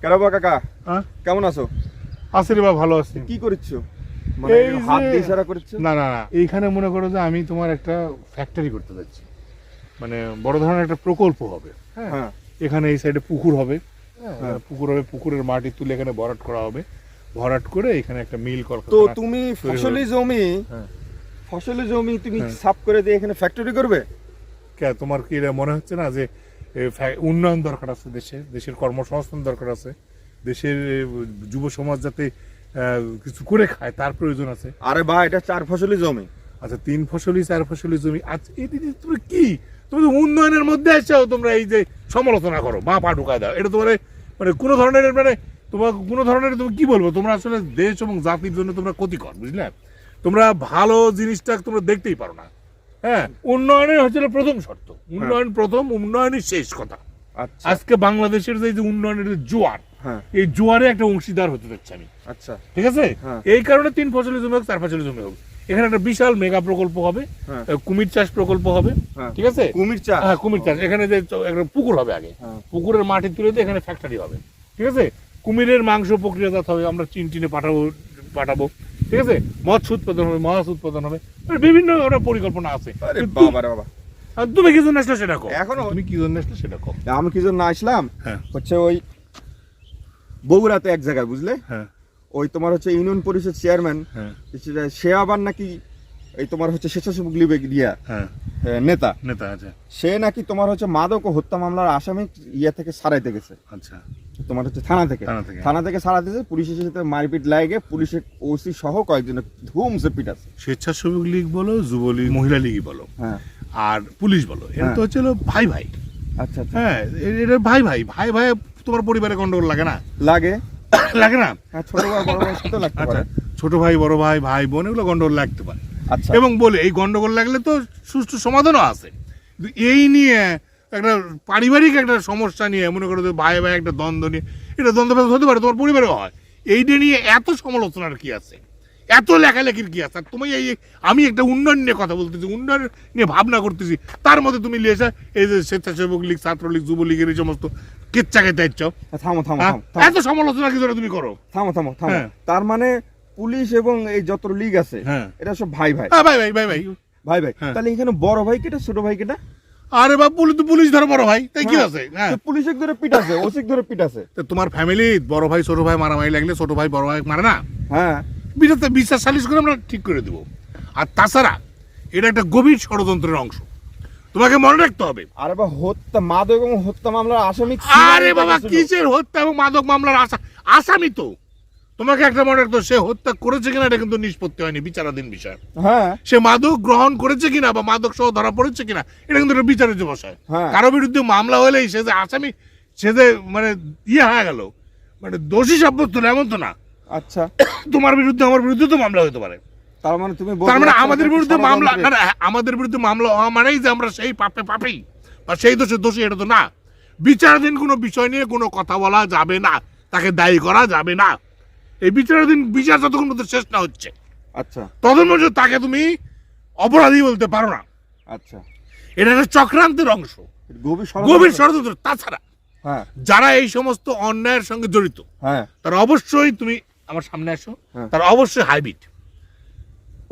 কেরাবা কাকা? হ্যাঁ? কেমন আছো? আছি রে বা ভালো আছি। কি করছ মানে হাত দিয়ে ইশারা করছ না না না। এইখানে মনে করো যে আমি তোমার একটা ফ্যাক্টরি করতে যাচ্ছি। মানে বড় ধরনের একটা প্রকল্প হবে হ্যাঁ? হ্যাঁ। এখানে এই সাইডে পুকুর হবে হ্যাঁ। পুকুর হবে পুকুরের মাটি তুলে এখানে ভরাট করা হবে। ভরাট করে এখানে একটা মিল তো তুমি ফসলি জমি। ফসলি জমি তুমি। সাফ করে দিয়ে এখানে ফ্যাক্টরি করবে? কে তোমার কি মনে হচ্ছে না যে উন্নয়ন দরকার আছে দেশে দেশের কর্মসংস্থান দরকার আছে দেশের যুব সমাজ যাতে কিছু করে খায় তার প্রয়োজন আছে। আরে ভাই এটা চার ফসলি জমি। আচ্ছা তিন ফসলি চার ফসলি জমি আচ্ছা দিদি তুমি কি? তুমি তো উন্নয়নের মধ্যে এসেও তোমরা এই যে সমালোচনা করো বা পা ঢুকায় দাও। এটা তোমার মানে কোনো ধরনের মানে তোমার কোনো ধরনের তুমি কি বলব? তোমরা আসলে দেশ এবং জাতির জন্য তোমরা ক্ষতিকর বুঝলে? তোমরা ভালো জিনিসটা তোমরা দেখতেই পারো না। হ্যাঁ উন্নয়নের প্রথম শর্ত। উন্নয়ন প্রথম উন্নয়নই শেষ কথা। আচ্ছা। আজকে বাংলাদেশের যে উন্নয়নের জোয়ার হ্যাঁ। এই জোয়ারে একটা অংশীদার হতে যাচ্ছে আমি। আচ্ছা। ঠিক আছে? হ্যাঁ। এই কারণে তিন ফসলি জমি হোক চার ফসলি জমি হোক। এখানে একটা বিশাল মেগা প্রকল্প হবে। হ্যাঁ। কুমির চাষ প্রকল্প হবে। হ্যাঁ। ঠিক আছে? কুমির চাষ। হ্যাঁ কুমির চাষ। এখানে যে একটা পুকুর হবে আগে। হ্যাঁ। পুকুরের মাটি তুলে দিয়ে এখানে ফ্যাক্টরি হবে। ঠিক আছে? কুমিরের মাংস প্রক্রিয়াজাত হবে। আমরা চিন টিনে পাঠাবো পাঠাবো। ঠিক আছে? মৎস্য উৎপাদন হবে মাছ উৎপাদন হবে। বিভিন্ন ধরনের পরিকল্পনা আছে। বাবা বাবা। তুমি কি জন্য আসলে সেটা কো এখনো- তুমি কি জন্য আসলে সেটা কো আমি কি জন্য আসলাম? হ্যাঁ। হচ্ছে ওই বগুড়াতে এক জায়গায় বুঝলে? হ্যাঁ। ওই তোমার হচ্ছে ইউনিয়ন পরিষদ চেয়ারম্যান সে আবার নাকি এই তোমার হচ্ছে স্বেচ্ছাসেবক লীগ দিয়া হ্যাঁ। নেতা। নেতা আছে। সে নাকি তোমার হচ্ছে মাদক ও হত্যা মামলার আসামি ইয়ে থেকে সারাইতে গেছে। আচ্ছা। তোমার হচ্ছে থানা থেকে। থানা থেকে। থেকে সারাতেছে পুলিশের সাথে মারপিট লাগে পুলিশের ওসি সহ কয়েকজনের ধুমসে পিটাছে স্বেচ্ছাসেবক লীগ বলো যুবলীগ মহিলা লীগই বলো হ্যাঁ। আর পুলিশ বলো এটা হ্যাঁ। তো হচ্ছে ভাই ভাই। আচ্ছা আচ্ছা। হ্যাঁ এটা ভাই ভাই ভাই ভাই তোমার পরিবারে গন্ডগোল লাগে না? লাগে। লাগে না? হ্যাঁ ছোট ভাই বড় ভাই সাথে লাগতে আচ্ছা পারে। ছোট ভাই বড় ভাই ভাই বোন এগুলো গন্ডগোল লাগতে পারে। আচ্ছা এবং বলে এই গন্ডগোল লাগলে তো সুষ্ঠু সমাধানও আছে। এই নিয়ে একটা পারিবারিক একটা সমস্যা নিয়ে মনে করো ভাই ভাই একটা দ্বন্দ্ব নিয়ে এটা দ্বন্দ্ব হতে পারে তোমার পরিবারেও হয়। এইটা নিয়ে এত সমালোচনার কি আছে? এত লেখালেখির কি আছে? তুমি এই আমি একটা উন্নয়ন নিয়ে কথা বলতেছি উন্নয়ন নিয়ে ভাবনা করতেছি। তার মধ্যে তুমি লিয়েছে এই যে স্বেচ্ছাসেবক লীগ ছাত্রলীগ যুবলীগের এই সমস্ত কেচ্চা খেতে ইচ্ছ থামো থামো হ্যাঁ? এত সমালোচনা কি করে তুমি করো? থামো থামো থামো। হ্যাঁ। তার মানে পুলিশ এবং এই যত লীগ আছে হ্যাঁ। এটা সব ভাই ভাই। হ্যাঁ ভাই ভাই ভাই ভাই। ভাই ভাই। হ্যাঁ। তাহলে এখানে বড় ভাই কেটা ছোট ভাই কেটা? আরে বাপ পুলিশ তো পুলিশ ধরো বড় ভাই। তাই কি হ্যাঁ। আছে? হ্যাঁ। তো পুলিশের ধরে পিটাছে ওসিক ধরে পিটাছে তো তোমার ফ্যামিলি বড় ভাই ছোট ভাই মারামারি লাগলে ছোট ভাই বড় ভাই মারে না? হ্যাঁ। বিচার বিচার সালিশ করে আমরা ঠিক করে দেবো। আর তাছাড়া এটা একটা গভীর ষড়যন্ত্রের অংশ। তোমাকে মনে রাখতে হবে। আরে বা হত্যা মাদক এবং হত্যা মামলার আসামি আরে বাবা কিসের হত্যা এবং মাদক মামলার আসামি তো। তোমাকে একটা মনে রাখতো সে হত্যা করেছে কিনা এটা কিন্তু নিষ্পত্তি হয়নি বিচারাধীন বিষয়। হ্যাঁ। সে মাদক গ্রহণ করেছে কিনা বা মাদক সহ ধরা পড়েছে কিনা এটা কিন্তু বিচারের বিষয় হ্যাঁ। কারও বিরুদ্ধে মামলা হলেই সে যে আসামি সে যে মানে ইয়ে হয়ে গেল। মানে দোষী সাব্যস্ত হলো এমন তো না। আচ্ছা। তোমার বিরুদ্ধে আমার বিরুদ্ধে তো মামলা হতে পারে। তার মানে তুমি তার মানে আমাদের বিরুদ্ধে মামলা না না, আমাদের বিরুদ্ধে মামলা হওয়া মানেই যে আমরা সেই পাপে পাপি বা সেই দোষে দোষী এটা তো না। বিচারাধীন কোনো বিষয় নিয়ে কোনো কথা বলা যাবে না। তাকে দায়ী করা যাবে না। এই বিচারাধীন বিচার যতক্ষণ পর্যন্ত শেষ না হচ্ছে। আচ্ছা। ততক্ষণ পর্যন্ত তাকে তুমি অপরাধী বলতে পারো না। আচ্ছা। এটা একটা চক্রান্তের অংশ। গভীর ষড়যন্ত্র। তাছাড়া হ্যাঁ। যারা এই সমস্ত অন্যায়ের সঙ্গে জড়িত হ্যাঁ। তারা অবশ্যই তুমি আমার সামনে আসো। হ্যাঁ। তারা অবশ্যই হাইব্রিড।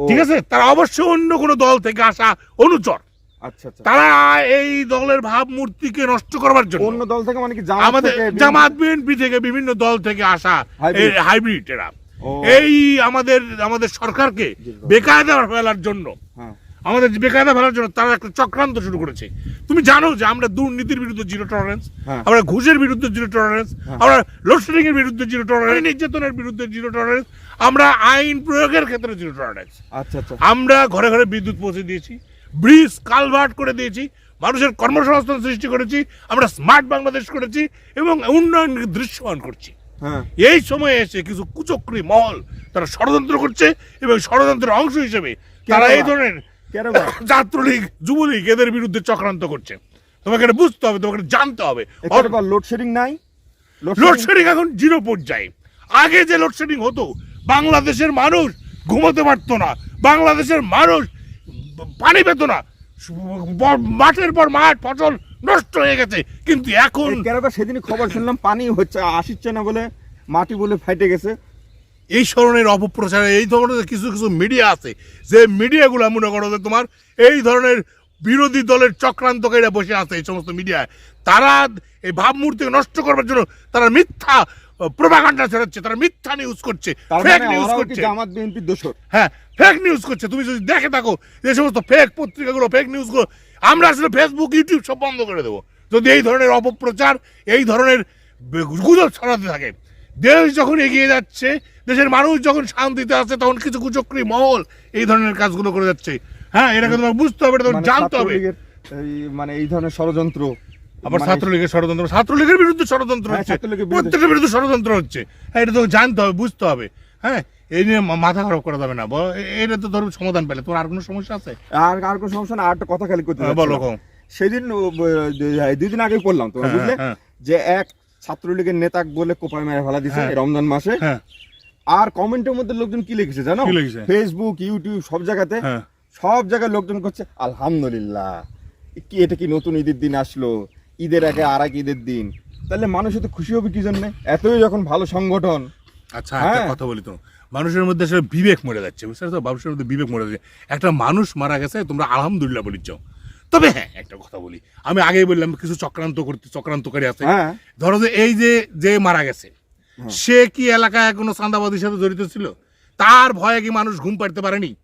ঠিক আছে? তারা অবশ্যই অন্য কোনো দল থেকে আসা অনুচর। তারা এই দলের ভাবমূর্তিকে নষ্ট করবার জন্য। অন্য দল থেকে মানে কি আমাদের জামাত বিএনপি থেকে বিভিন্ন দল থেকে আসা হাইব্রিড। এরা। এই আমাদের আমাদের সরকারকে। বেকায়দা ফেলার জন্য। হ্যাঁ। আমাদের বেকায়দা ফেলার জন্য তারা একটা চক্রান্ত শুরু করেছে। তুমি জানো যে আমরা দুর্নীতির বিরুদ্ধে জিরো টলারেন্স হ্যাঁ। আমরা ঘুষের বিরুদ্ধে জিরো টলারেন্স হ্যাঁ। আমরা লোডশেডিং এর বিরুদ্ধে জিরো টলারেন্স নির্যাতনের বিরুদ্ধে জিরো টলারেন্স আমরা আইন প্রয়োগের ক্ষেত্রে জিরো টলারেন্স আচ্ছা আচ্ছা। আমরা ঘরে ঘরে বিদ্যুৎ পৌঁছে দিয়েছি। ব্রিজ কালভার্ট করে দিয়েছি মানুষের কর্মসংস্থান সৃষ্টি করেছি আমরা স্মার্ট বাংলাদেশ করেছি এবং উন্নয়ন দৃশ্যমান করছি। হ্যাঁ। এই সময়ে এসে কিছু কুচক্রী মহল তারা ষড়যন্ত্র করছে এবং ষড়যন্ত্রের অংশ হিসেবে তারা এই ধরনের ছাত্রলীগ যুবলীগ এদের বিরুদ্ধে চক্রান্ত করছে। তোমাকে এটা বুঝতে হবে তোমাকে জানতে হবে। লোডশেডিং নাই? লোডশেডিং এখন জিরো পর্যায়ে। আগে যে লোডশেডিং হতো বাংলাদেশের মানুষ ঘুমোতে পারতো না। বাংলাদেশের মানুষ পানি পেত না। মাঠের পর মাঠ ফসল নষ্ট হয়ে গেছে। কিন্তু এখন সেদিন খবর শুনলাম পানি হচ্ছে আসিচ্ছে না বলে মাটি বলে ফাইটে গেছে। এই ধরনের অপপ্রচারে এই ধরনের কিছু কিছু মিডিয়া আছে যে মিডিয়াগুলো মনে করো যে তোমার এই ধরনের বিরোধী দলের চক্রান্তকারীরা বসে আছে এই সমস্ত মিডিয়ায় তারা এই ভাবমূর্তিকে নষ্ট করবার জন্য তারা মিথ্যা প্রভাকাণ্ডা ছড়াচ্ছে তারা মিথ্যা নিউজ করছে ফেক মানে নিউজ করছে। জামাত বিএনপির দোষর। হ্যাঁ ফেক নিউজ করছে। তুমি যদি দেখে থাকো যে সমস্ত ফেক পত্রিকাগুলো ফেক নিউজগুলো আমরা আসলে ফেসবুক ইউটিউব সব বন্ধ করে দেবো। যদি এই ধরনের অপপ্রচার এই ধরনের গুজব ছড়াতে থাকে দেশ যখন এগিয়ে যাচ্ছে দেশের মানুষ যখন শান্তিতে আছে তখন কিছু কুচক্রী মহল এই ধরনের কাজগুলো করে যাচ্ছে। হ্যাঁ এটাকে তোমার বুঝতে হবে এটা তোমার মানে জানতে হবে। এই মানে এই ধরনের ষড়যন্ত্র আবার মানে- ছাত্রলীগের ষড়যন্ত্র ছাত্রলীগের বিরুদ্ধে ষড়যন্ত্র হ্যাঁ, হচ্ছে। প্রত্যেকের বিরুদ্ধে ষড়যন্ত্র হচ্ছে। হ্যাঁ এটা তো জানতে হবে বুঝতে হবে। হ্যাঁ এই নিয়ে মাথা খারাপ করা যাবে না। এটা তো ধরো সমাধান পেলে। তোমার আর কোনো সমস্যা আছে? আর আর কোনো সমস্যা না আর কথা খালি করতে হ্যাঁ, বলো। সেদিন দুই- দুই আগেই পড়লাম তোমার হ্যাঁ, বুঝলে? হ্যাঁ। যে এক ছাত্রলীগের নেতা বলে কোপায় মেরে ফেলা দিছে হ্যাঁ। রমজান মাসে। হ্যাঁ। আর কমেন্টের মধ্যে লোকজন কি লিখেছে জানো? ফেসবুক ইউটিউব সব জায়গাতে। হ্যাঁ। সব জায়গায় লোকজন করছে আলহামদুলিল্লাহ। কি এটা কি নতুন ঈদের দিন আসলো? ঈদের আগে আর এক ঈদের দিন। তাহলে মানুষ এত খুশি হবে কি জন্য? এতই যখন ভালো সংগঠন। আচ্ছা একটা হ্যাঁ। কথা বলি তো। মানুষের মধ্যে আসলে বিবেক মরে যাচ্ছে বুঝতে পারছ? মানুষের মধ্যে বিবেক মরে যাচ্ছে। একটা মানুষ মারা গেছে তোমরা আলহামদুলিল্লাহ বলিচ্ছ তবে হ্যাঁ একটা কথা বলি। আমি আগেই বললাম কিছু চক্রান্ত করতে চক্রান্তকারী আছে। হ্যাঁ। ধরো যে এই যে যে মারা গেছে সে কি এলাকায় কোনো চাঁদাবাদীর সাথে জড়িত ছিল? তার ভয়ে কি মানুষ ঘুম পাড়তে পারেনি?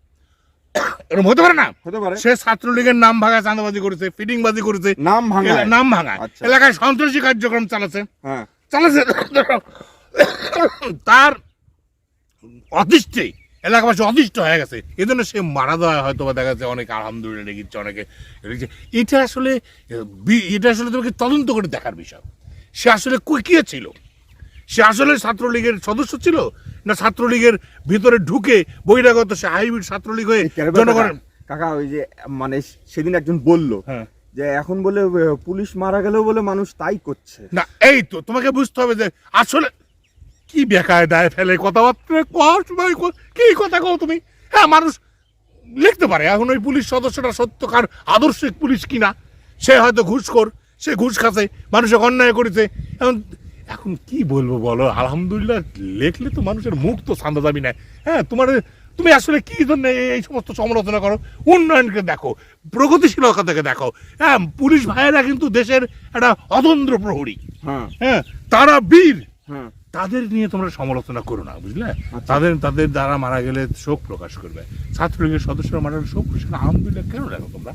এরকম হতে পারে না? হতে পারে। সে ছাত্রলীগের নাম ভাঙায় চাঁদাবাজি করেছে ফিডিংবাজি করেছে। নাম ভাঙা। নাম ভাঙায় আচ্ছা। এলাকায় সন্ত্রাসী কার্যক্রম চালাচ্ছে। হ্যাঁ। চালাচ্ছে। তার অতিষ্ঠে এলাকাবাসী অতিষ্ঠ হয়ে গেছে। এই জন্য সে মারা দেওয়া হয়তো বা দেখা যাচ্ছে অনেকে আলহামদুলিল্লাহ লিখছে অনেকে লিখছে। এটা আসলে এটা আসলে তোমাকে তদন্ত করে দেখার বিষয়। সে আসলে কই- কে ছিল? সে আসলে ছাত্রলীগের সদস্য ছিল না ছাত্রলীগের ভিতরে ঢুকে বহিরাগত সে হাইব্রিড ছাত্রলীগ হয়ে জনগণের কাকা- ওই যে মানে সেদিন একজন বলল হ্যাঁ। যে এখন বলে পুলিশ মারা গেলেও বলে মানুষ তাই করছে। না এই তো তোমাকে বুঝতে হবে যে আসলে কি বেকায় দায় ফেলে কথাবার্তা কর সময় ক- কি কথা কও তুমি? হ্যাঁ মানুষ লিখতে পারে এখন ওই পুলিশ সদস্যটা সত্যকার আদর্শিক পুলিশ কিনা? সে হয়তো ঘুষখোর সে ঘুষ খাচ্ছে মানুষকে অন্যায় করেছে এখন এখন কি বলব বলো? আলহামদুলিল্লাহ লেখলে তো মানুষের মুখ তো সান্দা দাবি নেয় হ্যাঁ তোমার তুমি আসলে কি জন্য এই- সমস্ত সমালোচনা করো? উন্নয়নকে দেখো প্রগতিশীলতাকে দেখো। হ্যাঁ পুলিশ ভাইয়েরা কিন্তু দেশের একটা অতন্ত্র প্রহরী। হ্যাঁ। হ্যাঁ তারা বীর। হ্যাঁ। তাদের নিয়ে তোমরা সমালোচনা করো না বুঝলে? আচ্ছা। তাদের তাদের দ্বারা মারা গেলে শোক প্রকাশ করবে। ছাত্রলীগের সদস্যরা মারা গেলে শোক প্রকাশ। আলহামদুলিল্লাহ কেন দেখো তোমরা।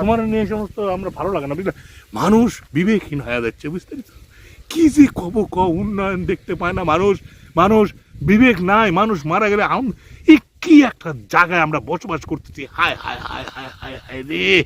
তোমার নিয়ে সমস্ত আমরা ভালো লাগে না, বুঝলে? মানুষ বিবেকহীন হয়ে যাচ্ছে, বুঝতে কি যে কব, ক, উন্নয়ন দেখতে পায় না মানুষ। মানুষ বিবেক নাই, মানুষ মারা গেলে কি একটা জায়গায় আমরা বসবাস করতেছি? হায় হায় হায় হায় হায় হায় রে।